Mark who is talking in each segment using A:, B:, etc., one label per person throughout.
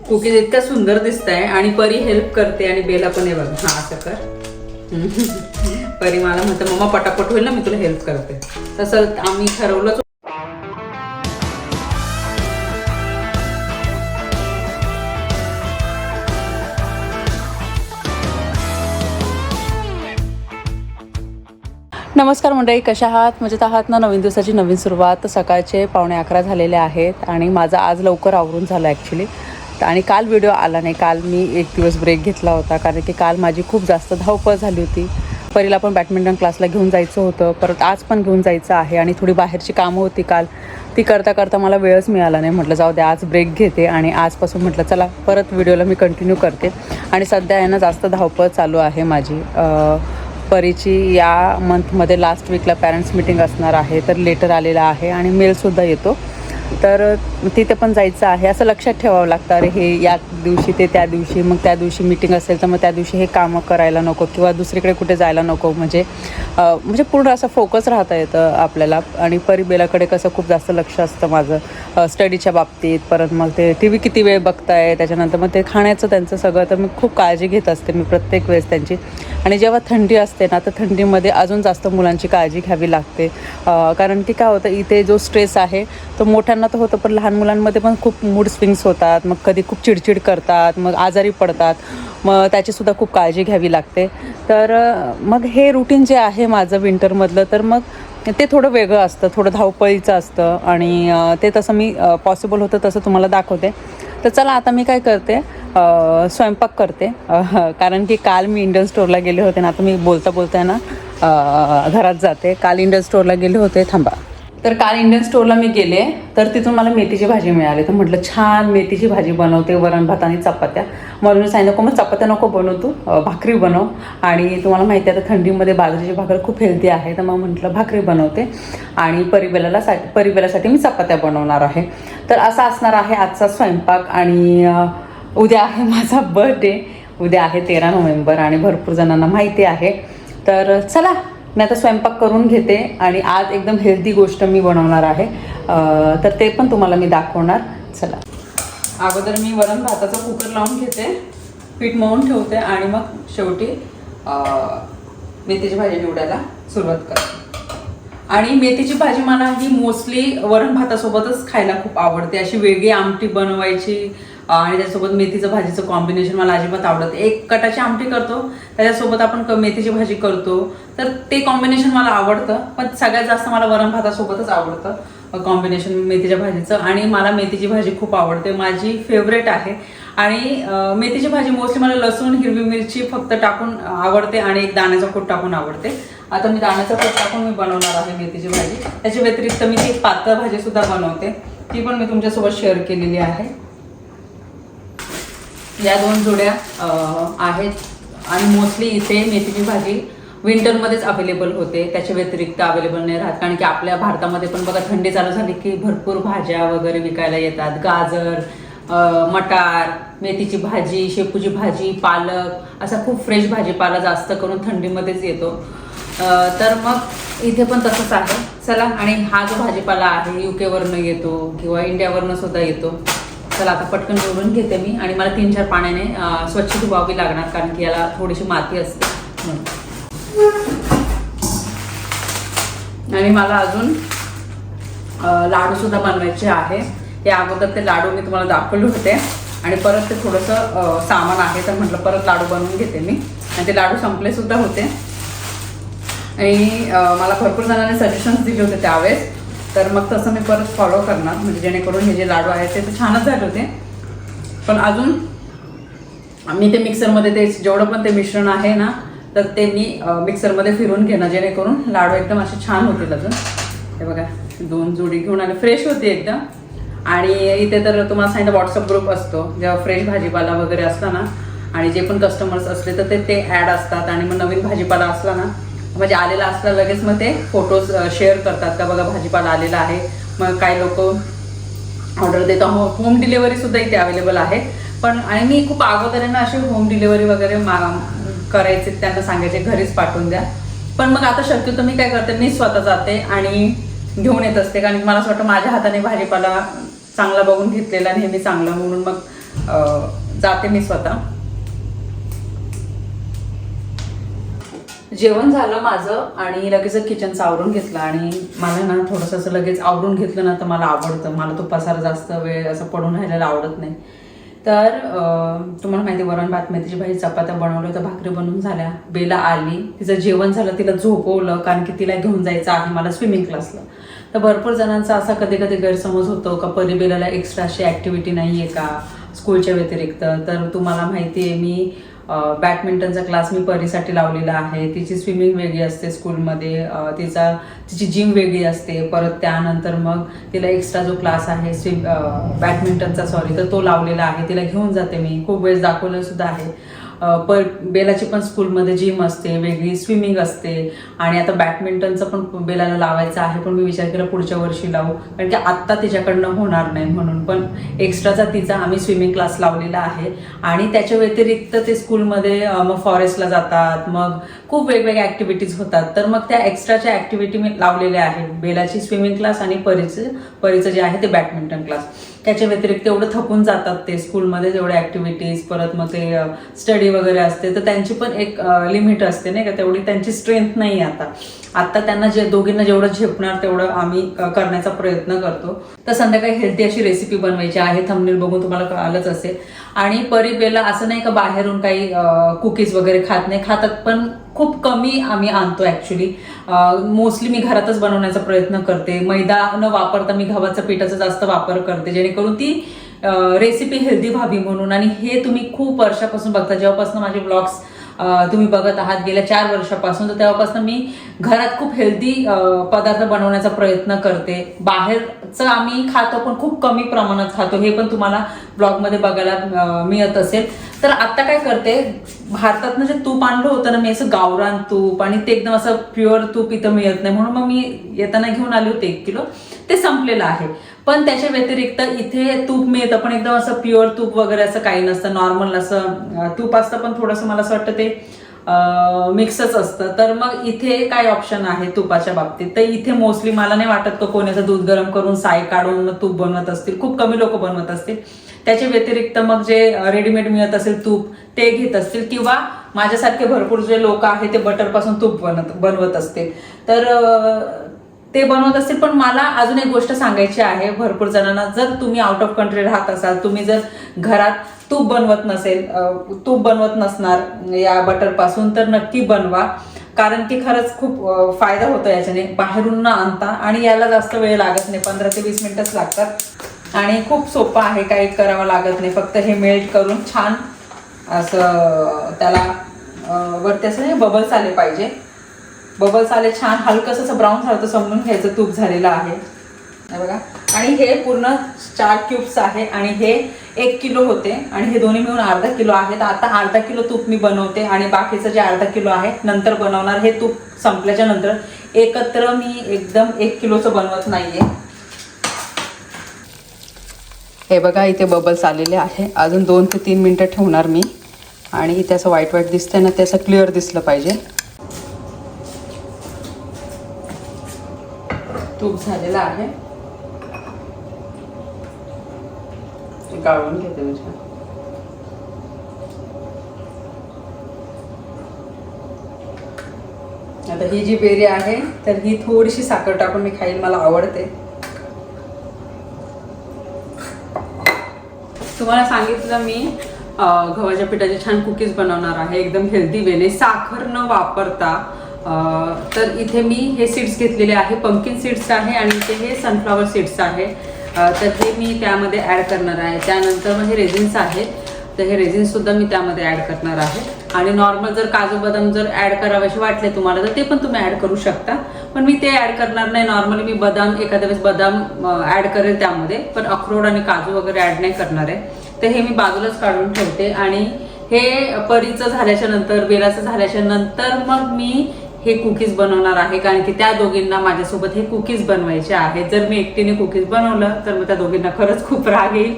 A: Cookies इतक्या सुंदर दिसत आहे आणि परी हेल्प करते आणि बेला पण हे बघ. हा असं कर. परी मला म्हणतं मम्मा पटापट होईल ना मी तुला हेल्प करते. तसं आम्ही ठरवलंच नमस्कार मंडळी कशा आहात? मजेत आहात ना? नवीन दिवसाची नवीन सुरुवात. सकाळचे पावणे अकरा झालेले आहेत आणि माझा आज लवकर आवरून झालं ॲक्च्युली आणि काल व्हिडिओ आला नाही. काल मी एक दिवस ब्रेक घेतला होता. कारण की काल माझी खूप जास्त धावपळ झाली होती. परीला पण बॅडमिंटन क्लासला घेऊन जायचं होतं. परत आज पण घेऊन जायचं आहे आणि थोडी बाहेरची कामं होती काल. ती करता करता मला वेळच मिळाला नाही. म्हटलं जाऊ द्या आज ब्रेक घेते आणि आजपासून म्हटलं चला परत व्हिडिओला मी कंटिन्यू करते. आणि सध्या आहे ना जास्त धावपळ चालू आहे माझी. परीची या मंथमध्ये लास्ट वीकला पॅरेंट्स मिटिंग असणार आहे. तर लेटर आलेला आहे आणि मेलसुद्धा येतो. तर तिथे पण जायचं आहे. असं लक्षात ठेवावं लागतं. अरे हे या दिवशी ते त्या दिवशी मग त्या दिवशी मिटिंग असेल तर मग त्या दिवशी हे कामं करायला नको किंवा दुसरीकडे कुठे जायला नको. म्हणजे म्हणजे पूर्ण असं फोकस राहता येतं आपल्याला. आणि परिबेलाकडे कसं खूप जास्त लक्ष असतं माझं. स्टडीच्या बाबतीत परत मग ते टी व्ही किती वेळ बघताय त्याच्यानंतर मग ते खाण्याचं त्यांचं सगळं. तर मी खूप काळजी घेत असते मी प्रत्येक वेळेस त्यांची. आणि जेव्हा थंडी असते ना तर थंडीमध्ये अजून जास्त मुलांची काळजी घ्यावी लागते. कारण की काय होतं इथे जो स्ट्रेस आहे तो मोठ्या मोठ्यांना तर होतं पण लहान मुलांमध्ये पण खूप मूड स्विंग्स होतात. मग कधी खूप चिडचिड करतात मग आजारी पडतात. मग त्याचीसुद्धा खूप काळजी घ्यावी लागते. तर मग हे रुटीन जे आहे माझं विंटरमधलं तर मग ते थोडं वेगळं असतं थोडं धावपळीचं असतं. आणि ते तसं मी पॉसिबल होतं तसं तुम्हाला दाखवते. तर चला आता मी काय करते स्वयंपाक करते. कारण की काल मी इंडियन स्टोअरला गेले होते ना आता मी बोलता बोलता ना घरात जाते. काल इंडियन स्टोअरला गेले होते थांबा. तर काल इंडियन स्टोअरला मी गेले तर तिथून मला मेथीची भाजी मिळाली. तर म्हटलं छान मेथीची भाजी बनवते वरण भात आणि चपात्या. म्हणून सांगितलं मग चपात्या नको बनव तू भाकरी बनव. आणि तुम्हाला माहिती आहे आता थंडीमध्ये बाजरीची भाकर खूप हेल्दी आहे तर मग म्हटलं भाकरी बनवते. आणि परिबेलाला सा परिबेलासाठी मी चपात्या बनवणार आहे. तर असा असणार आहे आजचा स्वयंपाक आणि उद्या आहे माझा बर्थडे उद्या आहे तेरा नोव्हेंबर आणि भरपूर जणांना माहिती आहे. तर चला मी आता स्वयंपाक करून घेते आणि आज एकदम हेल्दी गोष्ट मी बनवणार आहे. तर ते पण तुम्हाला मी दाखवणार. चला. अगोदर मी वरण भाताचा कुकर लावून घेते. पीठ मळून ठेवते आणि मग शेवटी मेथीची भाजी निवडायला सुरुवात करते. आणि मेथीची भाजी मला ही मोस्टली वरण भातासोबतच खायला खूप आवडते. अशी वेगळी आमटी बनवायची आणि त्याच्यासोबत मेथीचं भाजीचं कॉम्बिनेशन मला अजिबात आवडत एक कटाची आमटी करतो त्याच्यासोबत आपण क- मेथीची भाजी करतो. तर ते कॉम्बिनेशन मला आवडतं पण सगळ्यात जास्त मला वरण भातासोबतच आवडतं कॉम्बिनेशन मेथीच्या भाजीचं. आणि मला मेथीची भाजी खूप आवडते. माझी फेवरेट आहे. आणि मेथीची भाजी मोस्टली मला लसूण हिरवी मिरची फक्त टाकून आवडते आणि एक दाण्याचा कूट टाकून आवडते. आता मी दाण्याचा कूट टाकून मी बनवणार आहे मेथीची भाजी. त्याच्या व्यतिरिक्त मी ती पातळ भाजी सुद्धा बनवते. ती पण मी तुमच्यासोबत शेअर केलेली आहे. या दोन जोड्या आहेत. आणि मोस्टली इथे मेथीची भाजी विंटरमध्येच अवेलेबल होते. त्याच्या व्यतिरिक्त अवेलेबल नाही राहत. कारण की आपल्या भारतामध्ये पण बघा थंडी चालू झाली की भरपूर भाज्या वगैरे विकायला येतात. गाजर मटार मेथीची भाजी शेपूची भाजी पालक असा खूप फ्रेश भाजीपाला जास्त करून थंडीमध्येच येतो. तर मग इथे पण तसंच आहे. चला आणि हा जो भाजीपाला आहे युकेवरनं येतो किंवा इंडियावरनं सुद्धा येतो. चला आता पटकन निवडून घेते मी आणि मला तीन चार पाण्याने स्वच्छ धुवावी लागणार कारण की याला थोडीशी माती असते म्हणून. आणि मला अजून लाडू सुद्धा बनवायचे आहे. ते अगोदर ते लाडू मी तुम्हाला दाखवले होते. आणि परत ते थोडंसं सामान आहे तर म्हटलं परत लाडू बनवून घेते मी. आणि ते लाडू संपले सुद्धा होते. आणि मला भरपूर जणांनी सजेशन्स दिले होते त्यावेळेस. तर मग तसं मी परत फॉलो करणार म्हणजे जेणेकरून हे जे लाडू आहेत ते तर छानच झाले होते. पण अजून मी ते मिक्सरमध्ये ते जेवढं पण ते मिश्रण आहे ना तर ते मी मिक्सरमध्ये फिरून घेणं जेणेकरून लाडू एकदम असे छान होतील अजून. हे बघा दोन जोडी घेऊन आले. फ्रेश होती एकदम. आणि इथे तर तुम्हाला सांगितलं व्हॉट्सअप ग्रुप असतो जेव्हा फ्रेश भाजीपाला वगैरे असला ना आणि जे पण कस्टमर्स असले तर ते ते ॲड असतात. आणि मग नवीन भाजीपाला असला ना म्हणजे आलेला असला लगेच मग ते फोटोज शेअर करतात का बघा भाजीपाला आलेला आहे. मग काही लोक ऑर्डर देतो हो होम डिलेवरीसुद्धा इथे अवेलेबल आहे. पण आणि मी खूप अगोदर ना अशी होम डिलेवरी वगैरे मा- करायचे त्यांना सांगायचे घरीच पाठवून द्या. पण मग आता शक्यतो मी काय करते मी स्वतः जाते आणि घेऊन येत असते. कारण मला असं वाटतं माझ्या हाताने भाजीपाला चांगला बघून घेतलेला नेहमी चांगला म्हणून मग जाते मी स्वतः. जेवण झालं माझं आणि लगेच किचनचं आवरून घेतलं आणि मला ना थोडंसं असं लगेच आवरून घेतलं ना तर मला आवडतं. मला तो पसार जास्त वेळ असं पडून राहिलेला आवडत नाही. तर तुम्हाला माहिती आहे, वरण भात मेथीची भाजी चपात्या बनवल्या तर भाकरी बनवून झाल्या. बेला आली तिचं जेवण झालं तिला झोपवलं कारण की तिला घेऊन जायचं आहे मला स्विमिंग क्लासला तर भरपूर जणांचा असा कधी कधी गैरसमज होतो का परिबेलाला एक्स्ट्रा अशी ॲक्टिव्हिटी नाही आहे का स्कूलच्या व्यतिरिक्त. तर तुम्हाला माहिती आहे मी बॅडमिंटनचा क्लास मी परीसाठी लावलेला आहे. तिची स्विमिंग वेगळी असते स्कूलमध्ये. तिचा तिची जिम वेगळी असते. परत त्यानंतर मग तिला एक्स्ट्रा जो क्लास आहे स्विम बॅडमिंटनचा सॉरी तर तो लावलेला आहे. तिला घेऊन जाते मी. खूप वेळेस दाखवलं सुद्धा आहे. पर बेलाची पण स्कूलमध्ये जिम असते वेगळी स्विमिंग असते. आणि आता बॅडमिंटनचं पण बेलाला लावायचं आहे पण मी विचार केला पुढच्या वर्षी लावू. कारण की आत्ता तिच्याकडनं होणार नाही म्हणून. पण एक्स्ट्राचा तिचा आम्ही स्विमिंग क्लास लावलेला आहे. आणि त्याच्या व्यतिरिक्त ते स्कूलमध्ये मग फॉरेस्टला जातात. मग खूप वेगवेगळ्या ॲक्टिव्हिटीज होतात. तर मग त्या एक्स्ट्राच्या ॲक्टिव्हिटी मी लावलेल्या आहेत. बेलाची स्विमिंग क्लास आणि परीचं परीचं जे आहे ते बॅडमिंटन क्लास त्याच्या व्यतिरिक्त एवढं थकून जातात ते स्कूलमध्ये जेवढ्या ॲक्टिव्हिटीज परत मग ते स्टडी वगैरे असते तर त्यांची पण एक लिमिट असते नाही का? तेवढी त्यांची स्ट्रेंथ नाही आहे आता. आता त्यांना जे दोघींना जेवढं झेपणार तेवढं आम्ही करण्याचा प्रयत्न करतो. तर संध्याकाळी हेल्दी अशी रेसिपी बनवायची आहे. थंबनेल बघून तुम्हाला कळालंच असेल. आणि परिबेला असं नाही का बाहेरून काही कुकीज वगैरे खात नाही. खातात पण खूप कमी आम्ही आणतो ॲक्च्युली मोस्टली मी घरातच बनवण्याचा प्रयत्न करते. मैदा न वापरता मी गव्हाचं पिठाचा जास्त वापर करते. जेणेकरून ती रेसिपी हेल्दी व्हावी म्हणून. आणि हे तुम्ही खूप वर्षापासून बघता. जेव्हापासून माझे ब्लॉग्स तुम्ही बघत आहात गेल्या चार वर्षापासून. तर तेव्हापासून मी घरात खूप हेल्दी पदार्थ बनवण्याचा प्रयत्न करते. बाहेरचं आम्ही खातो पण खूप कमी प्रमाणात खातो. हे पण तुम्हाला ब्लॉगमध्ये बघायला मिळत असेल. तर आता काय करते भारतातनं जे तूप आणलं होतं ना मी असं गावरान तूप आणि ते एकदम असं प्युअर तूप इथं मिळत नाही. म्हणून मग मी येताना घेऊन आले होते एक किलो. ते संपलेलं आहे. पण त्याच्या व्यतिरिक्त इथे तूप मिळतं पण एकदम असं प्युअर तूप वगैरे असं काही नसतं नॉर्मल असं तूप असतं पण थोडंसं मला असं वाटतं ते मिक्सच असतं. तर मग इथे काय ऑप्शन आहे तुपाच्या बाबतीत? तर इथे मोस्टली मला नाही वाटत का कोणाचं दूध गरम करून साय काढून मग तूप बनवत असतील. खूप कमी लोक बनवत असतील. त्याच्या व्यतिरिक्त मग जे रेडीमेड मिळत असेल तूप ते घेत असतील. किंवा माझ्यासारखे भरपूर जे लोक आहेत ते बटरपासून तूप बनत बनवत असतील. तर ते बनवत असतील पण मला अजून एक गोष्ट सांगायची आहे. भरपूर जणांना जर तुम्ही आउट ऑफ कंट्री राहत असाल तुम्ही जर घरात तूप बनवत नसेल तूप बनवत नसणार या बटरपासून तर नक्की बनवा. कारण की खरंच खूप फायदा होतो याच्याने. बाहेरून न आणता आणि याला जास्त वेळ लागत नाही. पंधरा ते वीस मिनिटच लागतात. आणि खूप सोपं आहे काही करावं लागत नाही. फक्त हे मेल्ट करून छान असं त्याला वरती असं बबल्स आले पाहिजे. बबल्स आले छान हलकं असं ब्राऊन झालं तर समजून घ्यायचं तूप झालेलं आहे. बघा. आणि हे पूर्ण चार क्यूब्स आहे आणि हे एक किलो होते आणि हे दोन्ही मिळून अर्धा किलो आहेत आता अर्धा किलो तूप मी बनवते आणि बाकीचं जे अर्धा किलो आहे नंतर बनवणार हे तूप संपल्याच्या नंतर एकत्र मी एकदम एक किलोचं बनवत नाहीये. हे बघा इथे बबल्स आलेले आहे. अजून दोन ते तीन मिनटं ठेवणार मी. आणि इथे असं वाईट वाईट दिसतंय ना ते असं क्लिअर दिसलं पाहिजे. तूप झालेलं आहे. गाळून घेते मी छान. आता ही जी बेरी आहे तर ही थोडीशी साखर टाकून मी खाईल मला आवडते. तुम्हाला सांगितलं मी गव्हाच्या पिठाचे छान कुकीज बनवणार आहे. एकदम हेल्दी वेने साखर न वापरता तर इथे मी हे सीड्स घेतलेले आहे पंकिन सीड्स आहे आणि इथे हे सनफ्लावर सीड्स आहे. तर हे मी त्यामध्ये ॲड करणार आहे. त्यानंतर मग हे रेझिन्स आहेत तर हे रेझिन्ससुद्धा मी त्यामध्ये ॲड करणार आहे. आणि नॉर्मल जर काजू बदाम जर ॲड करावेसे वाटले तुम्हाला तर ते पण तुम्ही ॲड करू शकता. पण मी ते ॲड करणार नाही. नॉर्मली मी बदाम एखाद्या वेळेस बदाम ॲड करेल त्यामध्ये. पण अक्रोड आणि काजू वगैरे ॲड नाही करणार आहे. तर हे मी बाजूलाच काढून ठेवते. आणि हे परीचं झाल्याच्यानंतर बेलाचं झाल्याच्यानंतर मग मी हे कुकीज बनवणार आहे. कारण की त्या दोघींना माझ्यासोबत हे कुकीज बनवायचे आहेत. जर मी एकटीने कुकीज बनवलं तर मग त्या दोघींना खरंच खूप राग येईल.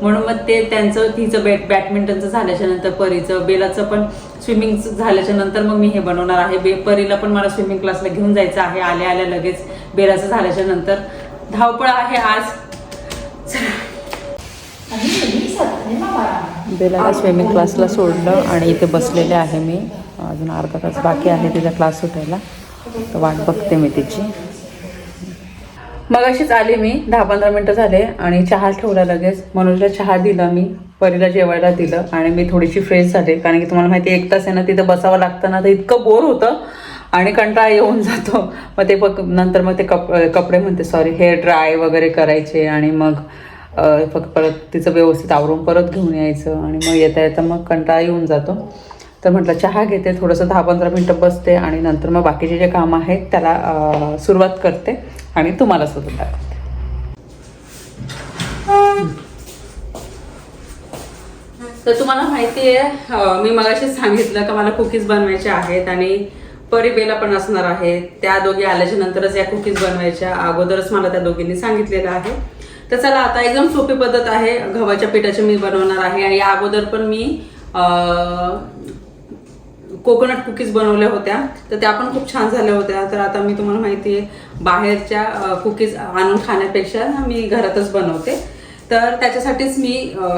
A: म्हणून मग ते त्यांचं तिचं बॅट बॅडमिंटनचं झाल्याच्यानंतर परीचं बेलाचं पण स्विमिंग झाल्याच्यानंतर मग मी हे बनवणार आहे. बे परीला पण मला स्विमिंग क्लासला घेऊन जायचं आहे. आल्या आल्या लगेच बेलाचं झाल्याच्यानंतर. धावपळ आहे आज. बेलाला स्विमिंग क्लासला सोडलं आणि इथे बसलेले आहे मी. अजून अर्धा तास बाकी आहे तिचा क्लास सुटायला. तर वाट बघते मी तिची. मग अशीच आली मी दहा पंधरा मिनटं झाले आणि चहा ठेवला लगेच. मनोजला चहा दिला मी परीला जेवायला दिलं आणि मी थोडीशी फ्रेश झाले. कारण की तुम्हाला माहिती एक तास आहे ना तिथं बसावं लागतं ना तर इतकं बोर होतं आणि कंटाळा येऊन जातो. मग ते बघ नंतर मग ते कप कपडे म्हणते सॉरी हेअर ड्राय वगैरे करायचे आणि मग फक्त परत तिचं व्यवस्थित आवरून परत घेऊन यायचं. आणि मग येता येता मग कंटाळा येऊन जातो. तर म्हटलं चहा घेते थोडंसं दहा पंधरा मिनटं बसते आणि नंतर मग बाकीचे जे कामं आहेत त्याला सुरुवात करते आणि तुम्हाला सुद्धा दाखवते. तर तुम्हाला माहिती आहे मी मगाशी सांगितलं का मला कुकीज बनवायच्या आहेत आणि परिबेला पण असणार आहे. त्या दोघी आल्याच्या नंतरच या कुकीज बनवायच्या. अगोदरच मला त्या दोघींनी सांगितलेलं आहे. तर चला आता एकदम सोपी पद्धत आहे. गव्हाच्या पिठाची मी बनवणार आहे आणि या अगोदर पण मी कोकोनट कुकीज बनवल्या होत्या. तर त्या पण खूप छान झाल्या होत्या. तर आता मी तुम्हाला माहिती आहे बाहेरच्या कुकीज आणून खाण्यापेक्षा मी घरातच बनवते. तर त्याच्यासाठीच मी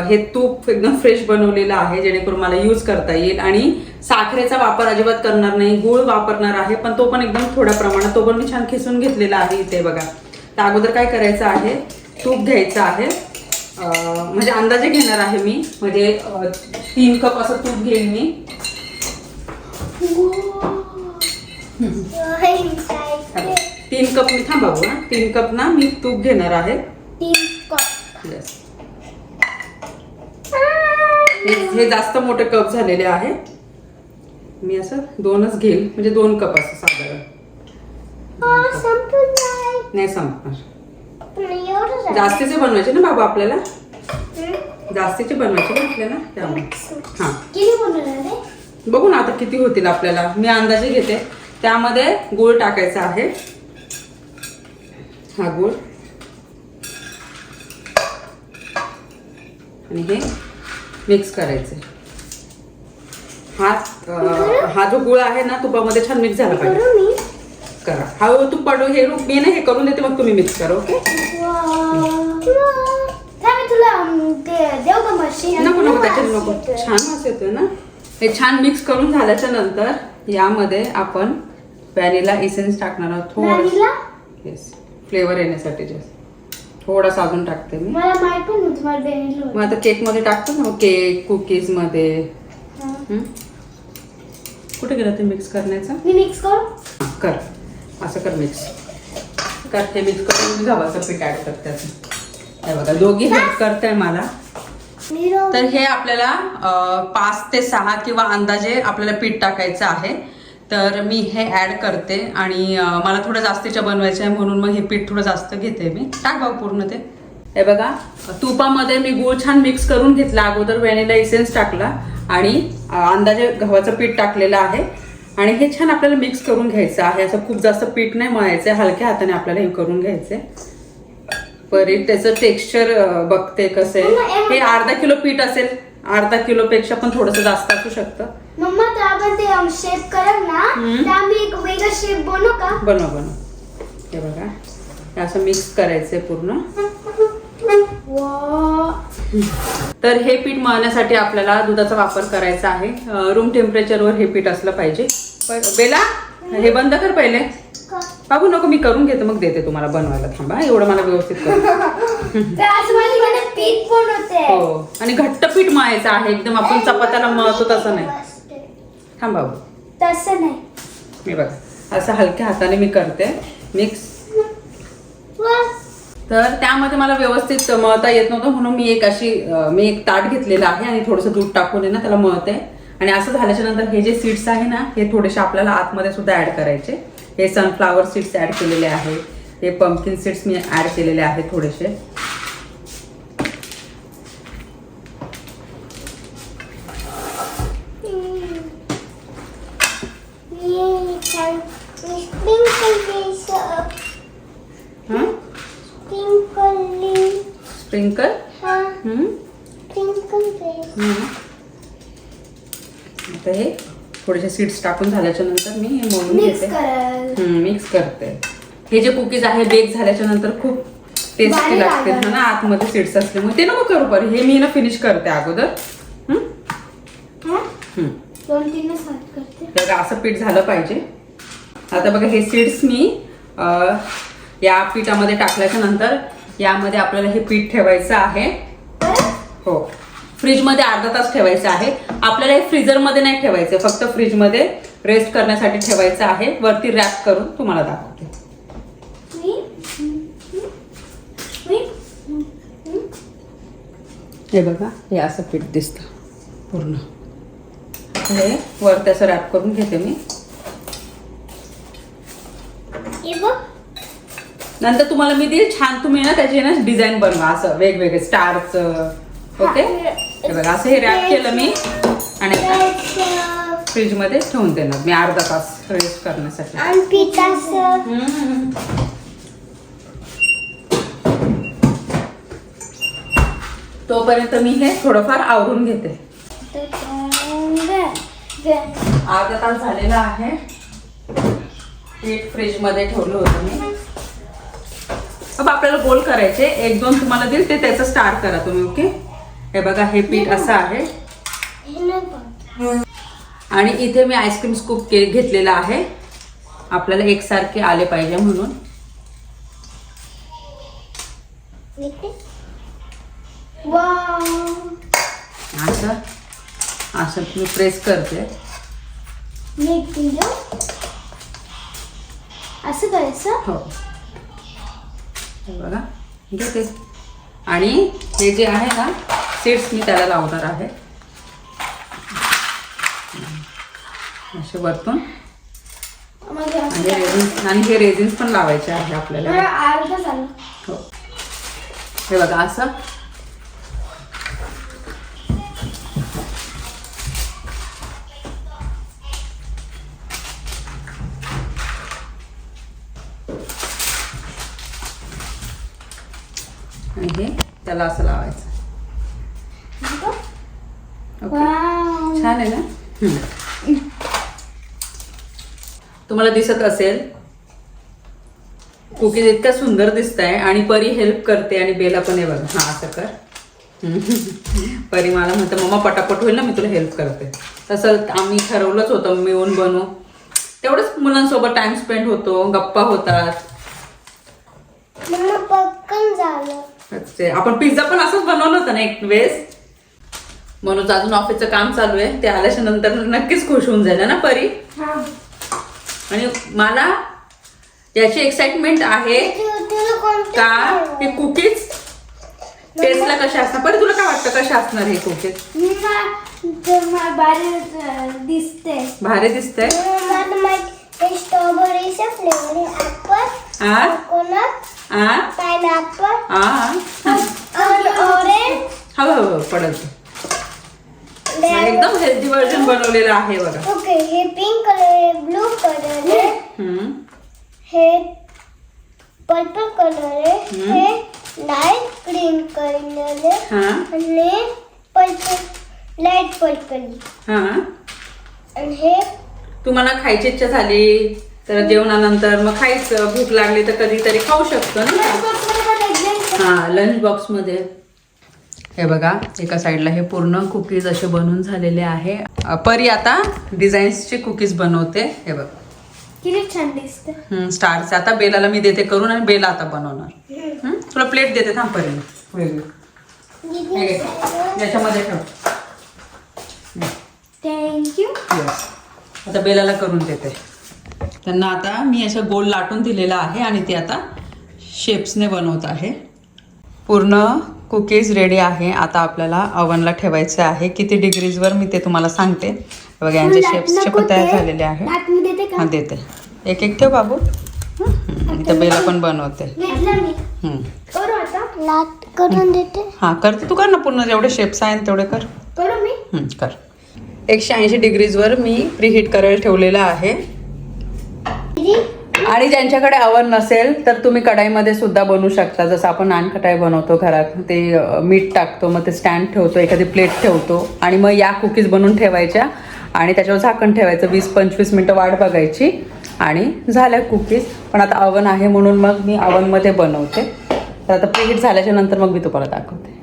A: हे तूप एकदम फ्रेश बनवलेलं आहे जेणेकरून मला यूज करता येईल. आणि साखरेचा वापर अजिबात करणार नाही गूळ वापरणार आहे पण तो पण एकदम थोड्या प्रमाणात तो पण मी छान खिसून घेतलेला आहे इथे बघा. तर अगोदर काय करायचं आहे तूप घ्यायचं आहे. म्हणजे अंदाजे घेणार आहे मी म्हणजे तीन कप असं तूप घेईन मी. तीन कप मी थांबा बघा तीन कप ना मी तूप घेणार आहे. हे हे जास्त मोठे कप झालेले आहे. मी असं दोनच घेईल म्हणजे दोन कप असं साधारण. नाही संपणार. जास्तीचे बनवायचे ना बाबा आपल्याला? जास्तीचे बनवायचे ना आपल्याला? त्यामुळे. हा. बघू ना आता किती होतील आपल्याला. मी अंदाजे घेते. त्यामध्ये गूळ टाकायचा आहे. हा गूळ. आणि हे मिक्स करायचे. हा हा जो गुळ आहे ना तुपामध्ये छान मिक्स झाला पाहिजे. करा हा तूप पाडू. हे रूप मी ना हे करून देते मग तुम्ही मिक्स करा ओके? नको नको त्याच्यात नको. छान वास येतोय ना? हे छान मिक्स करून झाल्याच्यानंतर यामध्ये आपण व्हॅनिला इसेन्स टाकणार आहोत. थोडं येस फ्लेवर येण्यासाठी जास्त थोडासा अजून टाकते मी. मग आता केकमध्ये टाकतो ना केक कुकीजमध्ये. हं? कुठे गेलं ते मिक्स करण्याचं?
B: मी मिक्स करू?
A: कर. असं कर मिक्स कर ते मिक्स करून गव्हाचं पीठ ऍड करते. असं हे बघा दोघी हेल्प करते मला. तर हे आपल्याला पाच ते सहा किंवा अंदाजे आपल्याला पीठ टाकायचं आहे. तर मी हे ऍड करते आणि मला थोडं जास्तीच्या बनवायचं आहे म्हणून मग हे पीठ थोडं जास्त घेते मी. टाक भाऊ पूर्ण ते. हे बघा तुपामध्ये मी गूळ छान मिक्स करून घेतला. अगोदर वेणीला इसेन्स टाकला आणि अंदाजे गव्हाचं पीठ टाकलेलं आहे. आणि हे छान आपल्याला मिक्स करून घ्यायचं आहे. असं खूप जास्त पीठ नाही मळायचं आहे. हलक्या हाताने आपल्याला हे करून घ्यायचंय परीत त्याचं टेक्स्चर बघते कसं आहे हे अर्धा किलो पीठ असेल अर्धा किलो पेक्षा पण थोडस जास्त असू शकतं.
B: मम्मा तर आपण ते शेप करत ना
A: हम्म.
B: तर आम्ही एक वेगळा शेप बनवू का?
A: बनव बनव. हे बघा. असं मिक्स करायचंय पूर्ण. तर हे पीठ मळण्यासाठी आपल्याला दुधाचा वापर करायचा आहे. रूम टेम्परेचरवर हे पीठ असलं पाहिजे. पण बेला हे बंद कर पहिले? बाबू नको मी करून घेते मग देते तुम्हाला बनवायला. थांबा एवढं मला व्यवस्थित
B: पीठ पण होते.
A: हो आणि घट्ट पीठ मळायचं आहे एकदम आपण चपात्याला मळतो तसं नाही. थांब बाबू.
B: तसं नाही.
A: मी बघा असं हलक्या हाताने मी करते मिक्स. तर त्यामध्ये मला व्यवस्थित मळता येत नव्हतं म्हणून मी एक अशी मी एक ताट घेतलेलं आहे आणि थोडंसं दूध टाकून आहे ना त्याला मळते. आणि असं झाल्याच्यानंतर हे जे सीड्स आहे ना हे थोडेसे आपल्याला आतमध्ये सुद्धा ऍड करायचे. हे सनफ्लावर सीड्स ऍड केलेले आहे. हे पंपकिन सीड्स मी ऍड केलेले आहेत थोडेसे.
B: स्प्रिंकल
A: हं? आता थोडेसे सीड्स टाकून झाल्याच्यानंतर मी हे मळून
B: मिक्स
A: घेते. मिक्स करते. हे जे कुकीज आहे बेक झाल्याच्यानंतर खूप टेस्टी लागते. ना आतमध्ये सीड्स असल्यामुळे. ते नको करू बरं. हे मी ना फिनिश करते अगोदर. बघा, असं पीठ झालं पाहिजे. आता बघा हे सीड्स मी या पिठामध्ये टाकल्याच्या नंतर यामध्ये आपल्याला हे पीठ ठेवायचं आहे. हो. फ्रीजमध्ये अर्धा तास ठेवायचं आहे. आपल्याला हे फ्रीजरमध्ये नाही ठेवायचं फक्त फ्रीजमध्ये रेस्ट करण्यासाठी ठेवायचं आहे. वरती रॅप करून तुम्हाला दाखवते. हे बघा हे असं पीठ दिसतं पूर्ण. हे वरती असं रॅप करून घेते मी. नंतर तुम्हाला मी देईल छान तुम्ही ना त्याची ना डिझाईन बनवा असं वेगवेगळे स्टारचं ओके हे बघा असं हे रॅप केलं मी. आणि
B: त्याचं
A: फ्रीजमध्ये ठेवून देणार. मी अर्धा तास रेस्ट करण्यासाठी.
B: आणि पिठाचं
A: हम्म. तोपर्यंत मी हे थोडंफार आवरून घेते. अर्धा तास झालेला आहे. पीठ फ्रीजमध्ये ठेवलं होतं मी. अब आपल्याला गोल करायचे. एक दोन तुम्हाला देईल ते त्याचं स्टार्ट करा तुम्ही ओके? हे बघा हे पीठ असं आहे.
B: हे नाही.
A: आणि इथे मी आईस्क्रीम स्कूप केक घेतलेला आहे. आपल्याला एकसारखे आले पाहिजे म्हणून. असं? असं मी प्रेस करते.
B: असं करायचं?
A: हो. हे बघा घेते. आणि हे जे आहे ना सीड्स मी त्याला लावणार आहे. असे वरतून. आणि रेझिन्स आणि हे रेझिन्स पण लावायचे आहे आपल्याला. हो. हे बघा असं. आणि हे त्याला असं लावायचं. ओके. छान आहे ना. तुम्हाला दिसत असेल. कुकीज इतक्या सुंदर दिसत आहे आणि परी हेल्प करते आणि बेला पण आहे बघा. हा असं कर. परी मला म्हणते मम्मा पटापट होईल ना मी तुला हेल्प करते. तसं आम्ही ठरवलंच होतं मिळून बनवू तेवढंच मुलांसोबत टाइम स्पेंड होतो गप्पा होतात. आपण पिझ्झा पण असंच बनवलं होतं ना एक वेळेस? म्हणून अजून ऑफिसचं काम चालू आहे. ते आल्याच्यानंतर नक्कीच खुश होऊन जाईल ना परी?
B: हा.
A: आणि मला याची एक्साइटमेंट आहे का? हे कुकीज टेस्टला कशा असणार बरं तुला काय वाटतं कशा असणार हे कुकीज?
B: दिसते
A: भारी दिसतंय.
B: स्ट्रॉबेरीचं फ्लेवर पायनॅपल ऑरेंज
A: हवं पडत. एकदम हेल्दी व्हर्जन बनवलेलं आहे बघा.
B: ओके हे पिंक कलर आहे ब्लू कलर आहे.
A: हम्म.
B: हे पर्पल कलर आहे.
A: हम्म.
B: हे लाइट ग्रीन कलर आहे.
A: हा.
B: आणि पर्पल लाइट पर्पल
A: हा.
B: आणि हे
A: तुम्हाला खायची इच्छा झाली तर जेवणानंतर मग खायचं भूक लागली तर कधीतरी खाऊ शकतो ना? हा लंच बॉक्समध्ये. हे बघा एका साईडला हे पूर्ण कुकीज असे बनवून झालेले आहे. परी आता डिझाईन्सचे कुकीज बनवते. हे बघ.
B: किती छान दिसतं
A: स्टारचे आता बेलाला मी देते करून आणि बेला आता बनवणार. तुला प्लेट देते थांब परी. वेगळी. याच्यामध्ये ठेव.
B: थँक्यू.
A: आता बेलाला करून देते. त्यांना आता मी असं गोल लाटून दिलेलं आहे आणि ते आता शेप्सने बनवत आहे. पूर्ण कुकीज रेडी आहे. आता आपल्याला अवनला ठेवायचे आहे. किती डिग्रीजवर मी ते तुम्हाला सांगते. बघा यांचे शेप्सचे पण तयार झालेले आहे. हा देते. एक एक ठेव बाबू. इथं बेला पण बनवते.
B: घेतलं मी.
A: हम्म.
B: करू आता. लाट करून देते.
A: हा करते. तू कर ना पूर्ण. जेवढे शेप्स आहेत तेवढे कर.
B: करू मी?
A: हं, कर. एकशे ऐंशी डिग्रीजवर मी प्रीहीट करायला ठेवलेलं आहे. आणि ज्यांच्याकडे अवन नसेल तर तुम्ही कढाईमध्ये सुद्धा बनवू शकता. जसं आपण नानखटाई बनवतो घरात ते मीठ टाकतो मग ते स्टँड ठेवतो एखादी प्लेट ठेवतो आणि मग या कुकीज बनवून ठेवायच्या. आणि त्याच्यावर झाकण ठेवायचं वीस पंचवीस मिनटं वाट बघायची. आणि झाल्या कुकीज पण आता अवन आहे म्हणून मग मी अवनमध्ये बनवते. तर आता प्रीहीट झाल्याच्यानंतर मग मी तुम्हाला दाखवते.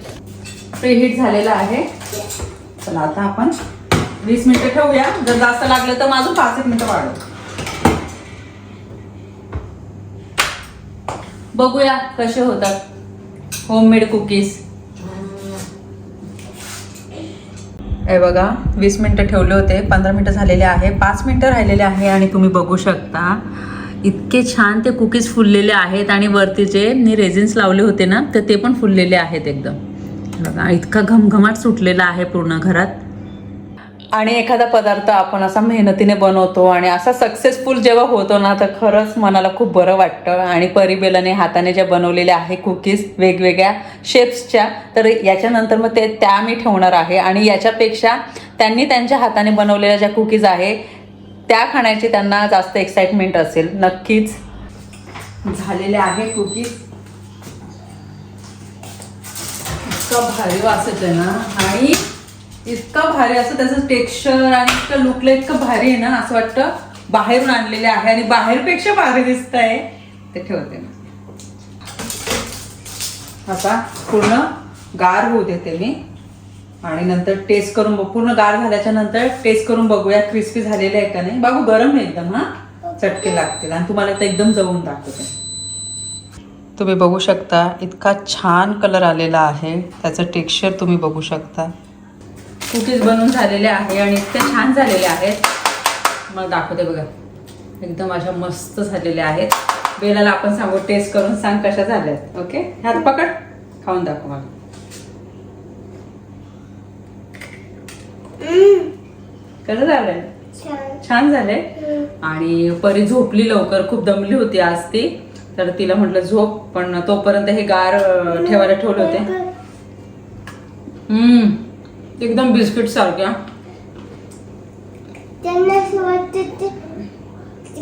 A: प्रीहीट झालेलं आहे. चला आता आपण वीस मिनिटं ठेवूया. जर जास्त लागलं तर माझं पाच एक मिनटं वाढवतो बघूया कसे होतात. होममेड कुकीज हे बघा वीस मिनटं ठेवले होते पंधरा मिनटं झालेले आहे पाच मिनटं राहिलेले आहे आणि तुम्ही बघू शकता. इतके छान ते कुकीज फुललेले आहेत आणि वरती जे मी रेझिन्स लावले होते ना तर ते पण फुललेले आहेत एकदम. बघा इतका घमघमाट सुटलेला आहे पूर्ण घरात. आणि एखादा पदार्थ आपण असा मेहनतीने बनवतो आणि असा सक्सेसफुल जेव्हा होतो ना तर खरंच मनाला खूप बरं वाटतं. आणि परिबेलाने हाताने ज्या बनवलेल्या आहे कुकीज वेगवेगळ्या शेप्सच्या तर याच्यानंतर मग ते त्या मी ठेवणार आहे. आणि याच्यापेक्षा त्यांनी त्यांच्या हाताने बनवलेल्या ज्या कुकीज आहे त्या खाण्याची त्यांना जास्त एक्साइटमेंट असेल. नक्कीच. झालेले आहे कुकीज इतकं भारी वासत आहे ना. आणि इतकं भारी असं त्याचं टेक्स्चर आणि इतकं लुकला इतकं भारी आहे ना असं वाटतं बाहेरून आणलेले आहे आणि बाहेरपेक्षा भारी दिसत आहे ते ठेवते मी. आता पूर्ण गार होऊ देते मी. आणि नंतर टेस्ट करून बघ पूर्ण गार झाल्याच्यानंतर टेस्ट करून बघूया क्रिस्पी झालेले आहे का नाही. बाबू गरम आहे एकदम हा? चटके लागतील. आणि तुम्हाला तर एकदम जवून दाखवते. तुम्ही बघू शकता इतका छान कलर आलेला आहे. त्याचं टेक्स्चर तुम्ही बघू शकता. कुकीज बनवून झालेले आहे आणि इतके छान झालेले आहेत. मला दाखवते बघा. एकदम अशा मस्त झालेल्या आहेत. बेलाला आपण सांगू टेस्ट करून सांग कशा झाल्या आहेत ओके हात पकड. खाऊन दाखव मला. कसं झालंय?
B: छान.
A: झालंय? आणि परी झोपली लवकर खूप दमली होती आज ती. तर तिला म्हटलं झोप. पण तोपर्यंत हे गार ठेवायला ठेवले होते. हम्म. एकदम बिस्किट सारख्या.
B: त्यांना असं वाटतं ते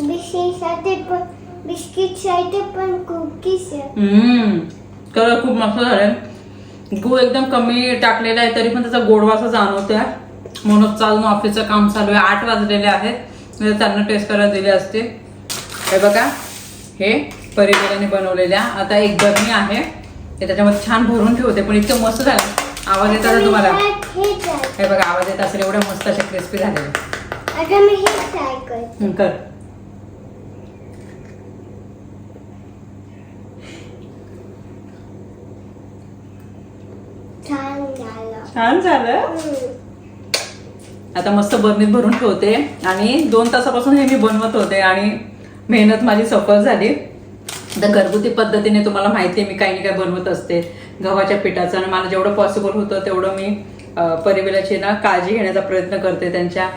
B: बिस्किटसाठी पण बिस्किटसाठी पण कुकीज आहे.
A: हम्म. कलर खूप मस्त झाले. गूळ एकदम कमी टाकलेला आहे तरी पण त्याचा गोडवासा जाणवतोय. म्हणून चालून ऑफिसचं काम चालू आहे. आठ वाजलेले आहेत. म्हणजे त्यांना टेस्ट करायला दिले असते. हे बघा. हे परिवाराने बनवलेल्या. आता एक बरणी आहे. ते त्याच्यामध्ये छान भरून ठेवते पण इतकं मस्त झालं. आवाज येत असेल तुम्हाला?
B: हे
A: बघा आवाज येत असेल एवढ्या मस्त असे क्रिस्पी
B: हं,
A: कर.
B: छान झालं.
A: झालं. आता मस्त बरणीत भरून ठेवते. आणि दोन तासापासून हे मी बनवत होते आणि मेहनत माझी सफल झाली. तर घरगुती पद्धतीने तुम्हाला माहिती आहे मी काही ना काही बनवत असते. गव्हाच्या पिठाचं आणि मला जेवढं पॉसिबल होतं तेवढं मी अं, परिवाराची ना काळजी घेण्याचा प्रयत्न करते त्यांच्या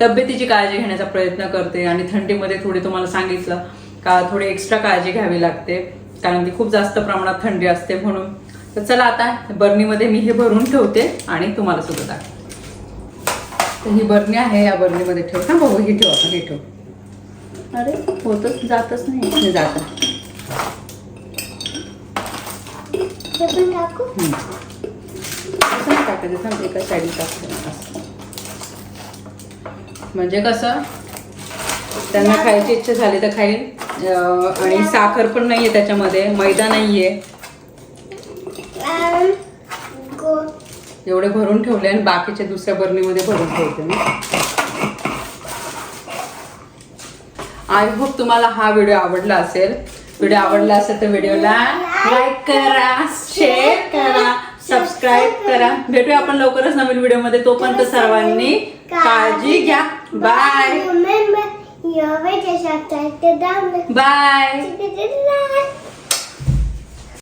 A: तब्येतीची काळजी घेण्याचा प्रयत्न करते आणि थंडीमध्ये थोडी तुम्हाला सांगितलं का थोडी एक्स्ट्रा काळजी घ्यावी लागते कारण की खूप जास्त प्रमाणात थंडी असते म्हणून. तर चला आता बरणीमध्ये मी हे भरून ठेवते आणि तुम्हाला सुद्धा दाखवते. तर ही बरणी आहे या बरणीमध्ये ठेव. ना बघू ही ठेव आपण ही ठेव. अरे होतच जातच नाही. जात.
B: हे पण टाकू
A: टाकायचं? थांब, एका साईड टाकते असं. म्हणजे कसं? त्यांना खायची इच्छा झाली तर खाईल. आणि साखर पण नाहीये त्याच्यामध्ये. मैदा नाहीये. एवढे भरून ठेवले आणि बाकीच्या दुसऱ्या बरणीमध्ये भरून ठेवते मी. आय होप तुम्हाला हा व्हिडिओ आवडला असेल. व्हिडिओ आवडला असेल तर व्हिडिओला लाईक करा शेअर करा सबस्क्राईब करा. भेटूया आपण लवकरच नवीन व्हिडिओमध्ये तोपर्यंत सर्वांनी काळजी घ्या. बाय. बाय.